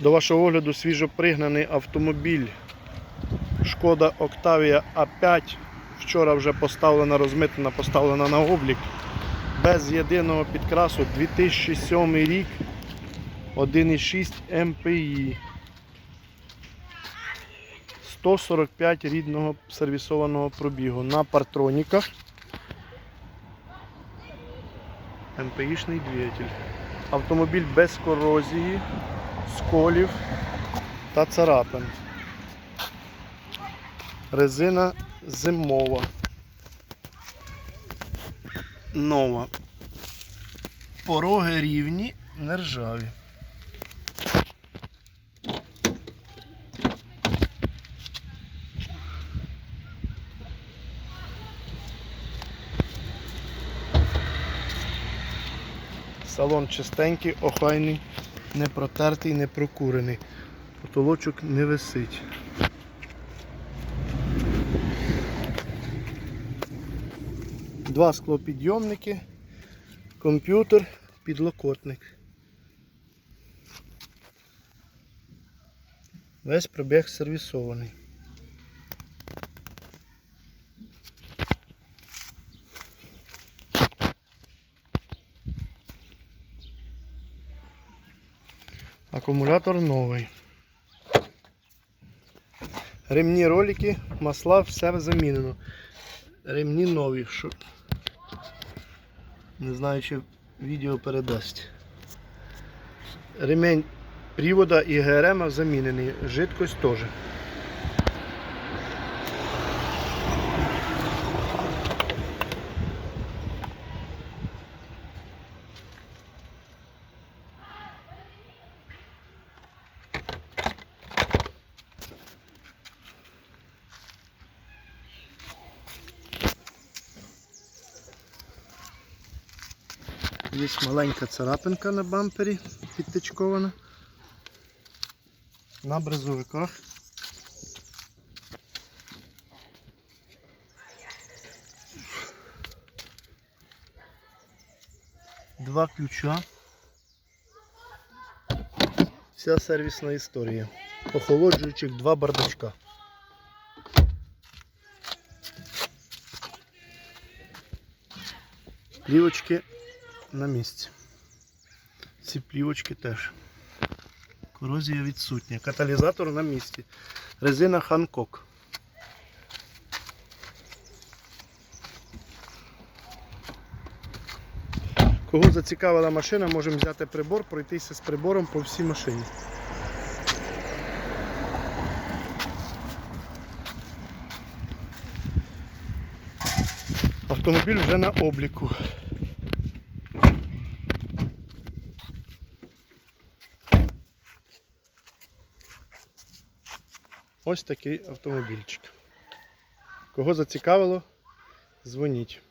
До вашого огляду свіжопригнаний автомобіль Шкода Octavia A5. Вчора вже поставлена, розмитнена, поставлена на облік. Без єдиного підкрасу 2007 рік 1,6 МПІ. 145 рідного сервісованого пробігу на партроніках. МПІшний двигатель. Автомобіль без корозії, сколів та царапин. Резина зимова. Нова. Пороги рівні, не ржаві. Салон чистенький, охайний, не протертий, не прокурений. Потолочок не висить. Два склопідйомники, комп'ютер, підлокотник. Весь пробіг сервісований. Акумулятор новий. Ремні ролики, масла, все замінено. Ремні нові. Що... Не знаю, чи відео передасть. Ремень привода і ГРМ замінений. Жидкость теж. Є маленька царапинка на бампері підтичкована. На брезовиках. Два ключа. Вся сервісна історія. Охолоджуючих два бардачка. Плівочки на місці. Ці плівочки теж. Корозія відсутня. Каталізатор на місці. Резина Ханкок. Кого зацікавила машина, можемо взяти прибор, пройтися з прибором по всій машині. Автомобіль вже на обліку. Ось такий автомобільчик. Кого зацікавило, дзвоніть.